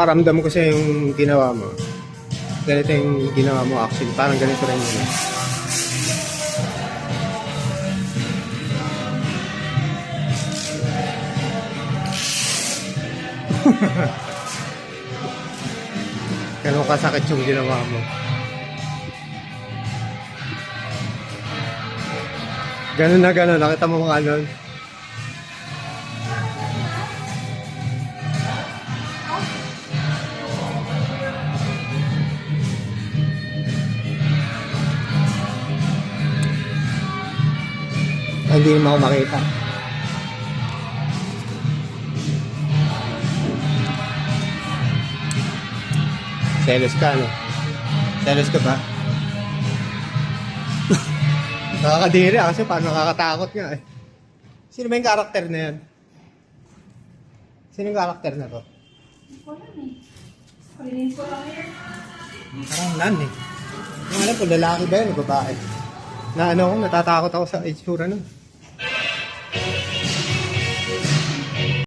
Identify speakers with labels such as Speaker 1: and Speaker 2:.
Speaker 1: paparamdam ko sa yung ginawa mo. Ganito yung ginawa mo actually. Parang ganito rin yun. Ganun kasakit yung ginawa mo. Ganun na ganun. Nakita mo mga ano. Hindi mo makita. Selos ka, no? Selos ka ba? Nakakadiri ah, kasi parang nakakatakot nga eh. Sino ba yung karakter na yan? Sino yung karakter na to?
Speaker 2: Screening ko lang yan.
Speaker 1: Parang nan eh. Yung alam ko, lalaki ba yun o babae? Na ano ako, natatakot ako sa itsura nun.